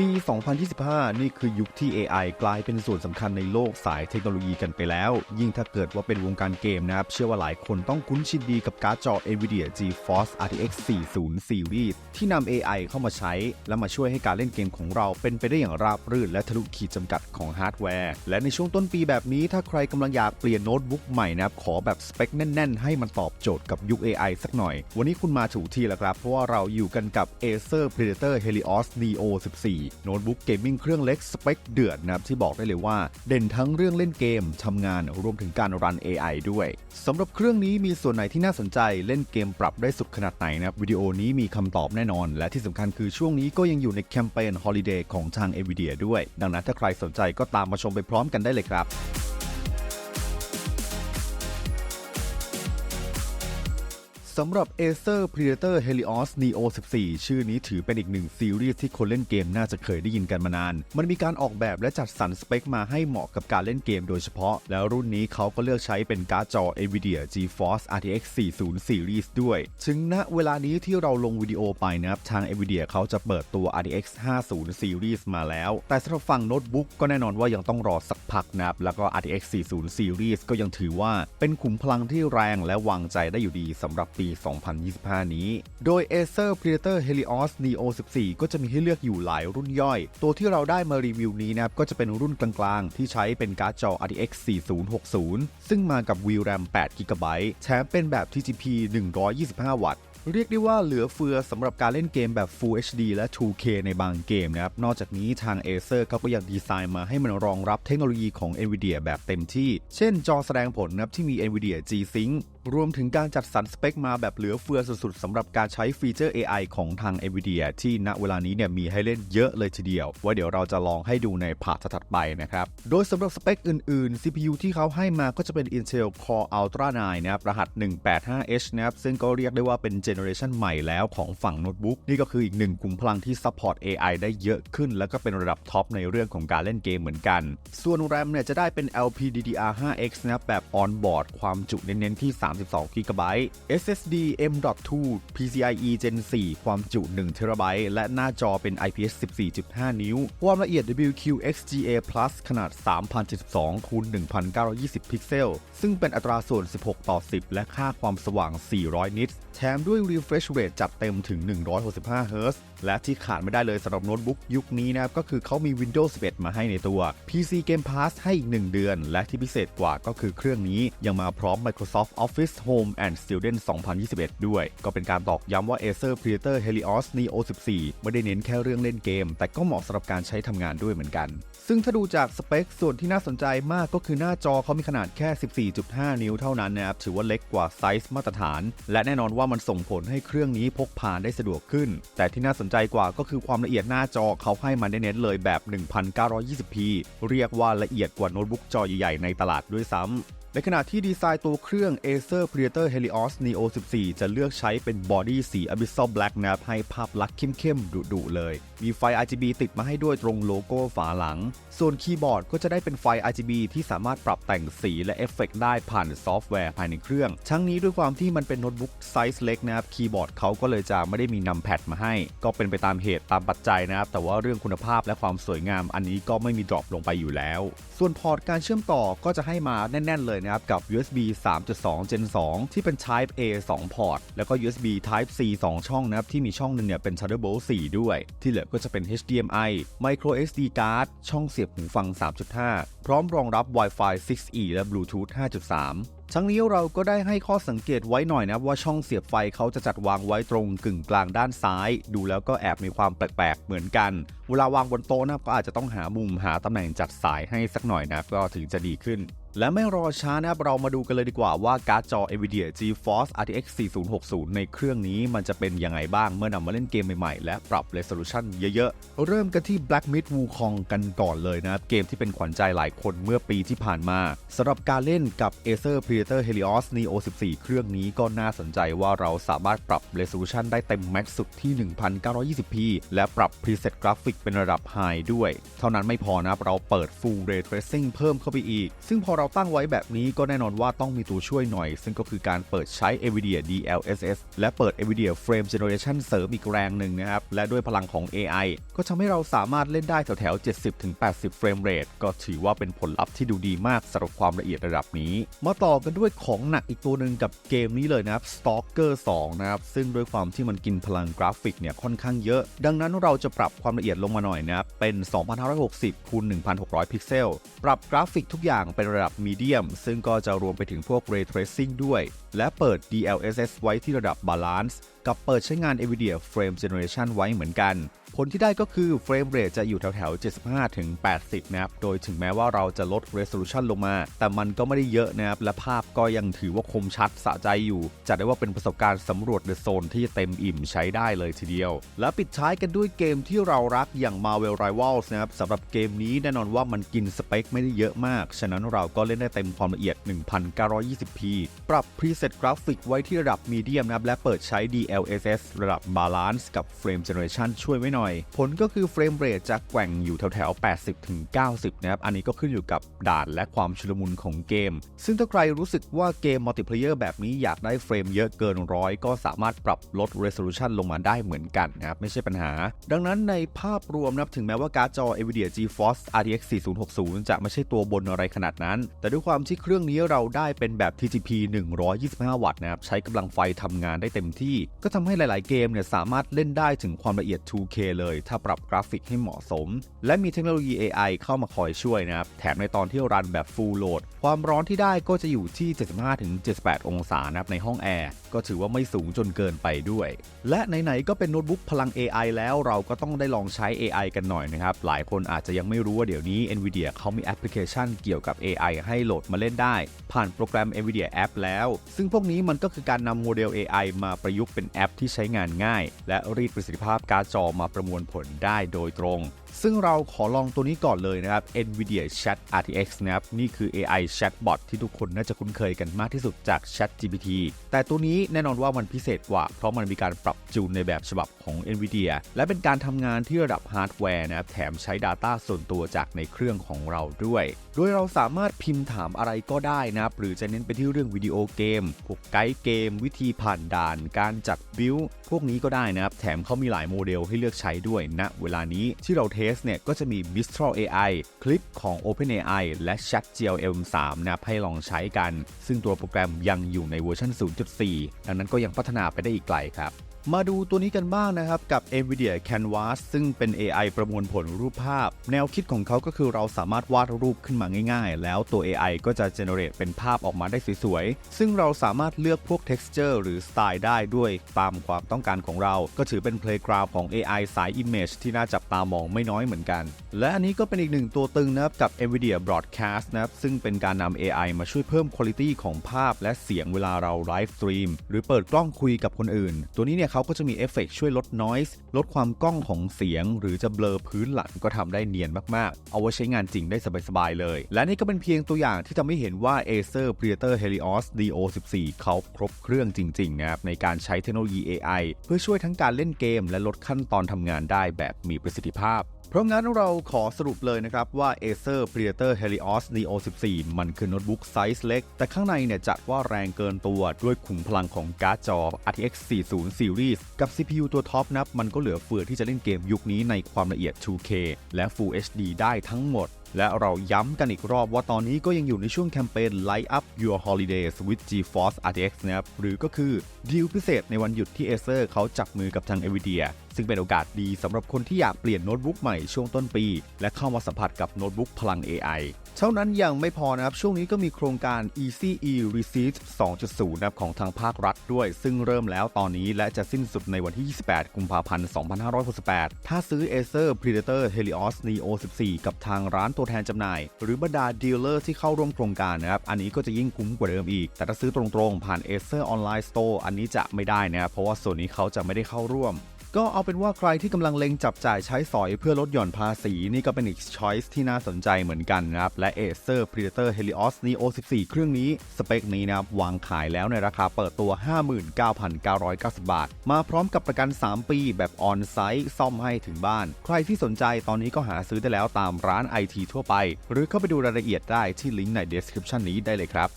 ปี 2025 นี่คือยุคที่ AI กลายเป็นส่วนสำคัญในโลกสายเทคโนโลยีกันไปแล้ว ยิ่งถ้าเกิดว่าเป็นวงการเกมนะครับ เชื่อว่าหลายคนต้องคุ้นชินดีกับการ์ดจอ NVIDIA GeForce RTX 40 Series ที่นำ AI เข้ามาใช้ และมาช่วยให้การเล่นเกมของเราเป็นไปได้อย่างราบรื่น และทะลุขีดจำกัดของฮาร์ดแวร์ และในช่วงต้นปีแบบนี้ถ้าใครกำลังอยากเปลี่ยนโน้ตบุ๊กใหม่นะครับขอแบบสเปคแน่น ๆ ให้มันตอบโจทย์กับยุค AI สักหน่อย วันนี้คุณมาถูกที่แล้วครับเพราะว่าเราอยู่กันกับ Acer Predator Helios Neo 14โน้ตบุ๊กเกมมิ่งเครื่องเล็กสเปคเดือดนะครับที่บอกได้เลยว่า เด่นทั้งเรื่องเล่นเกมทำงานรวมถึงการรัน AI ด้วยสำหรับเครื่องนี้มีส่วนไหนที่น่าสนใจเล่นเกมปรับได้สุดขนาดไหนนะครับวิดีโอนี้มีคำตอบแน่นอน และที่สำคัญคือช่วงนี้ก็ยังอยู่ในแคมเปญ Holiday ของทาง NVIDIA ด้วย ดังนั้นถ้าใครสนใจก็ตามมาชมไปพร้อมกันได้เลยครับ สำหรับ Acer Predator Helios Neo 14 ชื่อนี้ถือเป็นอีกหนึ่งซีรีส์ที่คนเล่นเกมน่าจะเคยได้ยินกันมานาน มันมีการออกแบบและจัดสรรสเปคมาให้เหมาะกับการเล่นเกมโดยเฉพาะ แล้วรุ่นนี้เขาก็เลือกใช้เป็นการ์ดจอ NVIDIA GeForce RTX 40 Series ด้วย ถึงณเวลานี้ที่เราลงวิดีโอไปนะครับ ทาง NVIDIA เขาจะเปิดตัว RTX 50 Series มาแล้ว แต่สำหรับฝั่งโน้ตบุ๊กก็แน่นอนว่ายังต้องรอสักพักนะครับ แล้วก็ RTX 40 Series ก็ยังถือว่าเป็นขุมพลังที่แรงและวางใจได้อยู่ดีสำหรับปี2025 นี้ โดย Acer Predator Helios Neo 14 ก็จะมีให้เลือกอยู่หลายรุ่นย่อย ตัวที่เราได้มารีวิวนี้นะครับก็จะเป็นรุ่นกลางๆ ที่ใช้เป็นการ์ดจอ RTX 4060 ซึ่งมากับ VRAM 8 GB แถมเป็นแบบ TGP 125 วัตต์เรียกได้ว่าเหลือเฟือสำหรับการเล่นเกมแบบ Full HD และ 2K ในบางเกมนะครับ นอกจากนี้ทาง Acer เขาก็ยังดีไซน์มาให้มันรองรับเทคโนโลยีของ NVIDIA แบบเต็มที่ เช่นจอแสดงผลนะครับที่มี NVIDIA G-Sync รวมถึงการจัดสรรสเปคมาแบบเหลือเฟือสุดๆสำหรับการใช้ฟีเจอร์ AI ของทาง NVIDIA ที่ณเวลานี้เนี่ยมีให้เล่นเยอะเลยทีเดียว ว่าเดี๋ยวเราจะลองให้ดูในพาร์ทถัดไปนะครับ โดยสำหรับสเปคอื่นๆ CPU ที่เขาให้มาก็จะเป็น Intel Core Ultra 9นะครับรหัส 185H นะครับซึ่งก็เรียกได้ว่าเป็นเจเนอเรชันใหม่แล้วของฝั่งโน้ตบุ๊กนี่ก็คืออีกหนึ่งกลุ่มพลังที่ซัพพอร์ต AI ได้เยอะขึ้น แล้วก็เป็นระดับท็อปในเรื่องของการเล่นเกมเหมือนกัน ส่วน RAM เนี่ยจะได้เป็น LPDDR5X นะครับแบบ on board ความจุเน้นๆที่3 32 GB SSD M.2 PCIe Gen 4 ความจุ 1 TB และหน้าจอเป็น IPS 14.5 นิ้ว ความละเอียด WQXGA Plus ขนาด 3072คูณ1920 พิกเซล ซึ่งเป็นอัตราส่วน 16 ต่อ 10 และค่าความสว่าง 400 นิตแถมด้วย refresh rate จัดเต็มถึง 165 Hz และที่ขาดไม่ได้เลยสำหรับโน้ตบุ๊กยุคนี้นะครับก็คือเขามี Windows 11 มาให้ในตัว PC Game Pass ให้อีก 1 เดือน และที่พิเศษกว่าก็คือเครื่องนี้ยังมาพร้อม Microsoft Office Home and Student 2021 ด้วย ก็เป็นการตอกย้ำว่า Acer Predator Helios Neo 14 ไม่ได้เน้นแค่เรื่องเล่นเกม แต่ก็เหมาะสำหรับการใช้ทำงานด้วยเหมือนกัน ซึ่งถ้าดูจากสเปคส่วนที่น่าสนใจมากก็คือหน้าจอเขามีขนาดแค่ 14.5 นิ้วเท่านั้นนะครับ ถือว่าเล็กกว่าไซส์มาตรฐาน และแน่นอนว่ามันส่งผลให้เครื่องนี้พกพาได้สะดวกขึ้น แต่ที่น่าสนใจกว่าก็คือความละเอียดหน้าจอเขาให้มาเน้นเลยแบบ 1920p เรียกว่าละเอียดกว่าโน้ตบุ๊กจอใหญ่ๆในตลาดด้วยซ้ำ ในขณะที่ดีไซน์ตัวเครื่อง Acer Predator Helios Neo 14 จะเลือกใช้เป็นบอดี้สี Abyssal Black นะครับให้ภาพลักษณ์เข้มๆดุๆเลย มีไฟ RGB ติดมาให้ด้วยตรงโลโก้ฝาหลัง ส่วนคีย์บอร์ดก็จะได้เป็นไฟ RGB ที่สามารถปรับแต่งสีและเอฟเฟกต์ได้ผ่านซอฟต์แวร์ภายในเครื่อง ทั้งนี้ด้วยความที่มันเป็นโน้ตบุ๊กไซส์เล็กนะครับคีย์บอร์ดเขาก็เลยจะไม่ได้มีนัมแพดมาให้ ก็เป็นไปตามเหตุตามปัจจัยนะครับแต่ว่าเรื่องคุณภาพและความสวยงาม อันนี้ก็ไม่มีดรอปลงไปอยู่แล้ว ส่วนพอร์ตการเชื่อมต่อก็จะให้มาแน่นๆเลยนะครับกับ USB 3.2 Gen 2 ที่เป็น Type A 2 พอร์ต แล้วก็ USB Type C 2 ช่องนะครับที่มีช่องหนึ่งเนี่ยเป็น Thunderbolt 4 ด้วย ที่เหลือก็จะเป็น HDMI Micro SD card ช่องเสียบหูฟัง 3.5 พร้อมรองรับ Wi-Fi 6E และ Bluetooth 5.3ทั้งนี้เราก็ได้ให้ข้อสังเกตไว้หน่อยนะว่าช่องเสียบไฟเขาจะจัดวางไว้ตรงกึ่งกลางด้านซ้าย ดูแล้วก็แอบมีความแปลกๆเหมือนกัน เวลาวางบนโต๊ะนะก็อาจจะต้องหามุมหาตำแหน่งจัดสายให้สักหน่อยนะก็ถึงจะดีขึ้น และไม่รอช้านะครับเรามาดูกันเลยดีกว่าว่าการ์ดจอ NVIDIA GeForce RTX 4060 ในเครื่องนี้มันจะเป็นยังไงบ้างเมื่อนำมาเล่นเกมใหม่ๆ และปรับ resolution เยอะๆ เริ่มกันที่ Black Myth Wukong กันก่อนเลยนะครับ เกมที่เป็นขวัญใจหลายคนเมื่อปีที่ผ่านมาสำหรับการเล่นกับ Acer Predator Helios Neo 14 เครื่องนี้ก็น่าสนใจว่าเราสามารถปรับ resolution ได้เต็มแม็กสุดที่ 1920p และปรับ preset กราฟิกเป็นระดับ High ด้วย เท่านั้นไม่พอนะครับเราเปิด Full Ray Tracing เพิ่มเข้าไปอีก ซึ่งพอเราเราตั้งไว้แบบนี้ก็แน่นอนว่าต้องมีตัวช่วยหน่อย ซึ่งก็คือการเปิดใช้ NVIDIA DLSS และเปิด NVIDIA Frame Generation เสริมอีกแรงหนึ่งนะครับ และด้วยพลังของ AI ก็ทำให้เราสามารถเล่นได้แถวๆ 70-80 เฟรมเรทก็ถือว่าเป็นผลลัพธ์ที่ดูดีมากสำหรับความละเอียดระดับนี้ มาต่อกันด้วยของหนักอีกตัวหนึ่งกับเกมนี้เลยนะครับ Stalker 2 นะครับ ซึ่งด้วยความที่มันกินพลังกราฟิกเนี่ยค่อนข้างเยอะ ดังนั้นเราจะปรับความละเอียดลงมาหน่อยนะครับเป็น 2560 คูณ 1600 พิกเซล ปรับกราฟิกทุกอย่างเป็นระดับมีเดียมซึ่งก็จะรวมไปถึงพวก Ray Tracing ด้วย และเปิด DLSS ไว้ที่ระดับ Balance กับเปิดใช้งาน NVIDIA Frame Generation ไว้เหมือนกัน ผลที่ได้ก็คือเฟรมเรทจะอยู่แถวๆ 75 ถึง 80 นะครับ โดยถึงแม้ว่าเราจะลด resolution ลงมา แต่มันก็ไม่ได้เยอะนะครับ และภาพก็ยังถือว่าคมชัดสะใจอยู่ จัดได้ว่าเป็นประสบการณ์สำรวจเดอะโซนที่เต็มอิ่มใช้ได้เลยทีเดียว และปิดท้ายกันด้วยเกมที่เรารักอย่าง Marvel Rivals นะครับสำหรับเกมนี้แน่นอนว่ามันกินสเปคไม่ได้เยอะมาก ฉะนั้นเราก็เล่นได้เต็มความละเอียด 1920p ปรับ preset กราฟิกไว้ที่ระดับ medium นะครับและเปิดใช้ DL LSS ระดับ balance กับ frame generation ช่วยไว้หน่อย ผลก็คือเฟรมเรทจะแกว่งอยู่แถวๆ 80 ถึง 90 นะครับ อันนี้ก็ขึ้นอยู่กับด่านและความชุลมุนของเกม ซึ่งถ้าใครรู้สึกว่าเกมมัลติเพลเยอร์แบบนี้อยากได้เฟรมเยอะเกินร้อยก็สามารถปรับลด resolution ลงมาได้เหมือนกันนะครับ ไม่ใช่ปัญหา ดังนั้นในภาพรวมนะครับถึงแม้ว่าการ์ดจอ NVIDIA GeForce RTX 4060 จะไม่ใช่ตัวบนอะไรขนาดนั้น แต่ด้วยความที่เครื่องนี้เราได้เป็นแบบ TGP 125 วัตต์นะครับใช้กำลังไฟทำงานได้เต็มที่ก็ทำให้หลาย ๆ เกมเนี่ยสามารถเล่นได้ถึงความละเอียด 2K เลย ถ้าปรับกราฟิกให้เหมาะสม และมีเทคโนโลยี AI เข้ามาคอยช่วยนะครับ แถมในตอนที่รันแบบ Full Load ความร้อนที่ได้ก็จะอยู่ที่ 75-78 องศานะครับในห้องแอร์ ก็ถือว่าไม่สูงจนเกินไปด้วย และไหน ๆ ก็เป็นโน้ตบุ๊กพลัง AI แล้วเราก็ต้องได้ลองใช้ AI กันหน่อยนะครับ หลายคนอาจจะยังไม่รู้ว่าเดี๋ยวนี้ NVIDIA เขามีแอปพลิเคชันเกี่ยวกับ AI ให้โหลดมาเล่นได้ ผ่านโปรแกรม NVIDIA App แล้ว ซึ่งพวกนี้มันก็คือการนำโมเดล AI มาประยุกต์เป็นแอปที่ใช้งานง่าย และรีดประสิทธิภาพการ์ดจอมาประมวลผลได้โดยตรง ซึ่งเราขอลองตัวนี้ก่อนเลยนะครับ NVIDIA Chat RTX นะครับนี่คือ AI Chatbot ที่ทุกคนน่าจะคุ้นเคยกันมากที่สุดจาก ChatGPT แต่ตัวนี้แน่นอนว่ามันพิเศษกว่า เพราะมันมีการปรับจูนในแบบฉบับของ NVIDIA และเป็นการทำงานที่ระดับฮาร์ดแวร์นะครับแถมใช้ Data ส่วนตัวจากในเครื่องของเราด้วย โดยเราสามารถพิมพ์ถามอะไรก็ได้นะครับหรือจะเน้นไปที่เรื่องวิดีโอเกมพวกไกด์เกม วิธีผ่านด่าน การจัดบิลพวกนี้ก็ได้นะครับแถมเขามีหลายโมเดลให้เลือกใช้ด้วยณนะเวลานี้ที่เราเทสเนี่ยก็จะมี Mistral AI คลิปของ OpenAI และ Chat GLM 3นะครับให้ลองใช้กัน ซึ่งตัวโปรแกรมยังอยู่ในเวอร์ชัน0.4 ดังนั้นก็ยังพัฒนาไปได้อีกไกลครับ มาดูตัวนี้กันบ้างนะครับกับ NVIDIA Canvas ซึ่งเป็น AI ประมวลผลรูปภาพ แนวคิดของเขาก็คือเราสามารถวาดรูปขึ้นมาง่าย ๆ แล้วตัว AI ก็จะ generate เป็นภาพออกมาได้สวยๆ ซึ่งเราสามารถเลือกพวก texture หรือสไตล์ได้ด้วยตามความต้องการของเรา ก็ถือเป็น playground ของ AI สาย image ที่น่าจับตามองไม่น้อยเหมือนกัน และอันนี้ก็เป็นอีกหนึ่งตัวตึงนะครับกับ NVIDIA Broadcast นะครับซึ่งเป็นการนำ AI มาช่วยเพิ่มคุณภาพของภาพ และเสียงเวลาเราไลฟ์สตรีมหรือเปิดกล้องคุยกับคนอื่น ตัวนี้เนี่ยเขาก็จะมีเอฟเฟกช่วยลด noise ลดความก้องของเสียง หรือจะเบลอพื้นหลังก็ทำได้เนียนมากๆ เอาไว้ใช้งานจริงได้สบายๆเลย และนี่ก็เป็นเพียงตัวอย่างที่ทำให้เห็นว่า Acer Predator Helios DO14 เขาครบเครื่องจริงๆนะครับในการใช้เทคโนโลยี AI เพื่อช่วยทั้งการเล่นเกม และลดขั้นตอนทำงานได้แบบมีประสิทธิภาพ เพราะงั้นเราขอสรุปเลยนะครับว่า Acer Predator Helios Neo 14 มันคือโน้ตบุ๊กไซส์เล็ก แต่ข้างในเนี่ยจัดว่าแรงเกินตัวด้วยขุมพลังของการ์ดจอ RTX 40 Series กับ CPU ตัวท็อปนับ มันก็เหลือเฟือที่จะเล่นเกมยุคนี้ในความละเอียด 2K และ Full HD ได้ทั้งหมดและเราย้ำกันอีกรอบว่าตอนนี้ก็ยังอยู่ในช่วงแคมเปญ Light Up Your Holidays with GeForce RTX นะครับ หรือก็คือดีลพิเศษในวันหยุดที่ Acer เขาจับมือกับทาง NVIDIA ซึ่งเป็นโอกาสดีสำหรับคนที่อยากเปลี่ยนโน้ตบุ๊กใหม่ช่วงต้นปี และเข้ามาสัมผัสกับโน้ตบุ๊กพลัง AI เท่านั้นยังไม่พอนะครับ ช่วงนี้ก็มีโครงการ Easy E Receipt 2.0 นะครับของทางภาครัฐด้วย ซึ่งเริ่มแล้วตอนนี้และจะสิ้นสุดในวันที่ 28 กุมภาพันธ์ 2568 ถ้าซื้อ Acer Predator Helios Neo 14 กับทางร้านตัวแทนจำหน่าย หรือบรรดาดีลเลอร์ที่เข้าร่วมโครงการนะครับ อันนี้ก็จะยิ่งคุ้มกว่าเดิมอีก แต่ถ้าซื้อตรงๆ ผ่าน Acer Online Store อันนี้จะไม่ได้นะครับเพราะว่าส่วนนี้เขาจะไม่ได้เข้าร่วม ก็เอาเป็นว่าใครที่กำลังเล็งจับจ่ายใช้สอยเพื่อลดหย่อนภาษี นี่ก็เป็นอีกช้อยส์ที่น่าสนใจเหมือนกันนะครับ และ Acer Predator Helios Neo 14 เครื่องนี้ สเปคนี้นะครับ วางขายแล้วในราคาเปิดตัว 59,990 บาท มาพร้อมกับประกัน 3 ปีแบบออนไซต์ซ่อมให้ถึงบ้าน ใครที่สนใจตอนนี้ก็หาซื้อได้แล้วตามร้านไอทีทั่วไป หรือเข้าไปดูรายละเอียดได้ที่ลิงก์ใน description นี้ได้เลยครับ